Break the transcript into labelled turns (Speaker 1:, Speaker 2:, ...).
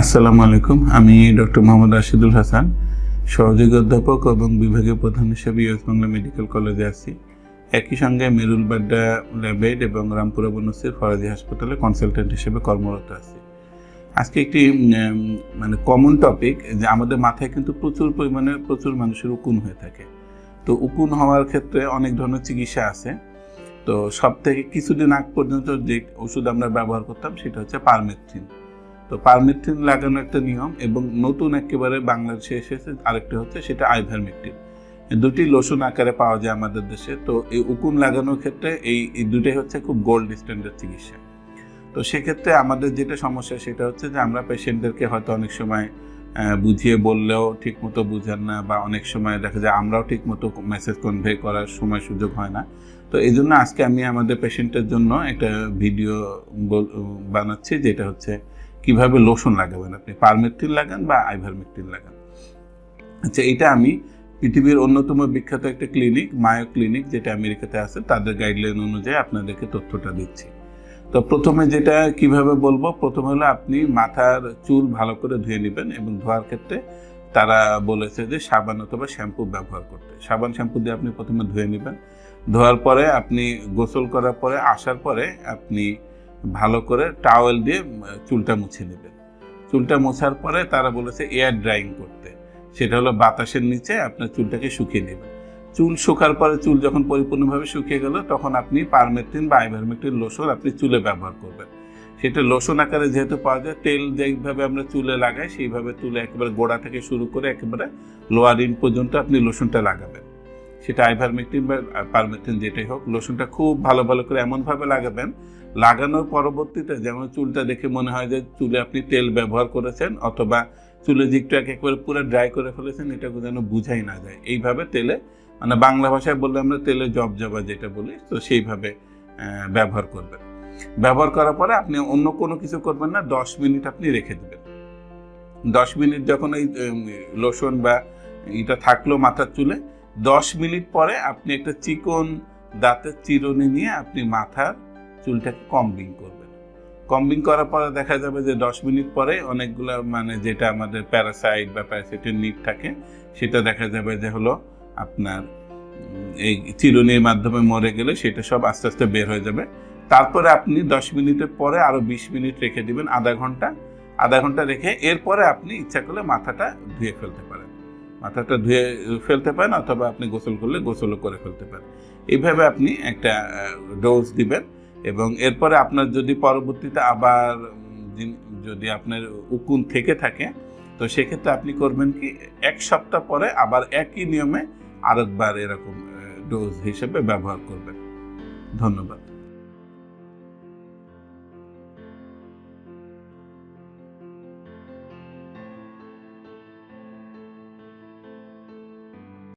Speaker 1: আসসালামু আলাইকুম, আমি ডক্টর মোহাম্মদ রাশিদুল হাসান, সহযোগী অধ্যাপক এবং বিভাগীয় প্রধান হিসেবে বাংলা মেডিকেল কলেজে আছি। একই সঙ্গে মেরুল বাড্ডা ল্যাবেড এবং রামপুরা বনশ্রীর ফরাজি হাসপাতালে কনসালটেন্ট হিসেবে কর্মরত আছি। আজকে একটি মানে কমন টপিক যে আমাদের মাথায় কিন্তু প্রচুর পরিমাণে প্রচুর মানুষের উকুন হয়ে থাকে। তো উকুন হওয়ার ক্ষেত্রে অনেক ধরনের চিকিৎসা আছে। তো সব থেকে কিছুদিন আগ পর্যন্ত যে ওষুধ আমরা ব্যবহার করতাম সেটা হচ্ছে পারমেথ্রিন তো পারমেথ্রিন লাগানো একটা নিয়ম এবং নতুন একেবারে বাংলাদেশে এসেছে, আরেকটি হচ্ছে সেটা আইভারমেকটিন। দুটি লোশন আকারে পাওয়া যায় আমাদের দেশে। তো এই উকুন লাগানোর ক্ষেত্রে এই এই দুটাই হচ্ছে খুব গোল্ড স্ট্যান্ডার্ড চিকিৎসা। তো সেক্ষেত্রে আমাদের যেটা সমস্যা সেটা হচ্ছে যে আমরা পেশেন্টদেরকে হয়তো অনেক সময় বুঝিয়ে বললেও ঠিকমতো বুঝেন না বা অনেক সময় দেখা যায় আমরাও ঠিকমতো মেসেজ কনভে করার সময় সুযোগ হয় না। তো এই জন্য আজকে আমি আমাদের পেশেন্টের জন্য একটা ভিডিও বানাচ্ছি যেটা হচ্ছে কীভাবে লোশন লাগাবেন? আপনি পারমেট্রিন লাগান বা আইভারমেকটিন লাগান? আচ্ছা এটা আমি পৃথিবীর অন্যতম বিখ্যাত একটা ক্লিনিক, মায়ো ক্লিনিক, যেটা আমেরিকাতে আছে, তাদের গাইডলাইন অনুযায়ী আপনাদেরকে তথ্যটা দিচ্ছি। তো প্রথমে যেটা কীভাবে বলব, প্রথমে হলো আপনি মাথার চুল ভালো করে ধুয়ে নেবেন এবং ধোয়ার ক্ষেত্রে তারা বলেছে যে সাবান অথবা শ্যাম্পু ব্যবহার করতে। সাবান, শ্যাম্পু দিয়ে আপনি প্রথমে ধুয়ে নেবেন। ধোয়ার পরে আপনি গোসল করার পরে, আসার পরে আপনি ভালো করে টাওয়েল দিয়ে চুলটা মুছে নেবেন। চুলটা মোছার পরে তারা বলেছে এয়ার ড্রাইং করতে। সেটা হলো বাতাসের নিচে আপনার চুলটাকে শুকিয়ে নেবেন। চুল শুকার পরে চুল যখন পরিপূর্ণভাবে শুকিয়ে গেল, তখন আপনি পারমেট্রিন বা আইভারমেট্রিন লোশন আপনি চুলে ব্যবহার করবেন। সেটা লোশন আকারে যেহেতু পাওয়া যায়, তেল যেইভাবে আমরা চুলে লাগাই, সেইভাবে চুলে একেবারে গোড়া থেকে শুরু করে একেবারে লোয়ার ইন পর্যন্ত আপনি লোশনটা লাগাবেন। সেটা আইভারমেকটিন বা পারমেট্রিন যেটাই হোক লোশনটা খুব ভালো ভালো করে এমনভাবে লাগাবেন, লাগানোর পরবর্তীতে যেমন চুলটা দেখে মনে হয় যে চুলে আপনি তেল ব্যবহার করেছেন অথবা চুলে দিকটাকে একবারে পুরো ড্রাই করে ফেলেছেন এটা যেন বুঝাই না যায়। এইভাবে তেলে মানে বাংলা ভাষায় বললে আমরা তেলে জবজবা যেটা বলি, তো সেইভাবে ব্যবহার করবেন। ব্যবহার করার পরে আপনি অন্য কোনো কিছু করবেন না, দশ মিনিট আপনি রেখে দেবেন। দশ মিনিট যখন এই লোশন বা এটা থাকল মাথার চুলে দশ মিনিট পরে আপনি একটা চিকন দাঁতের চিরুনি নিয়ে আপনি মাথার চুলটাকে কম্বিং করবেন। কম্বিং করার পরে দেখা যাবে যে দশ মিনিট পরে অনেকগুলো মানে যেটা আমাদের প্যারাসাইট বা প্যারাসাইটের নিট থাকে, সেটা দেখা যাবে যে হলো আপনার এই চিরুনির মাধ্যমে মরে গেলে সেটা সব আস্তে আস্তে বের হয়ে যাবে। তারপরে আপনি দশ মিনিটের পরে আরও বিশ মিনিট রেখে দিবেন, আধা ঘণ্টা। আধা ঘণ্টা রেখে এরপরে আপনি ইচ্ছা করলে মাথাটা ধুয়ে ফেলতে পারেন। মাথাটা ধুয়ে ফেলতে পারেন অথবা আপনি গোসল করলে গোসলও করে ফেলতে পারেন। এইভাবে আপনি একটা ডোজ দিবেন এবং এরপরে আপনার যদি পরবর্তীতে আবার যদি আপনার উকুন থেকে থাকে, তো সেক্ষেত্রে আপনি করবেন কি, এক সপ্তাহ পরে আবার একই নিয়মে আরেকবার এরকম ডোজ হিসেবে ব্যবহার করবেন। ধন্যবাদ।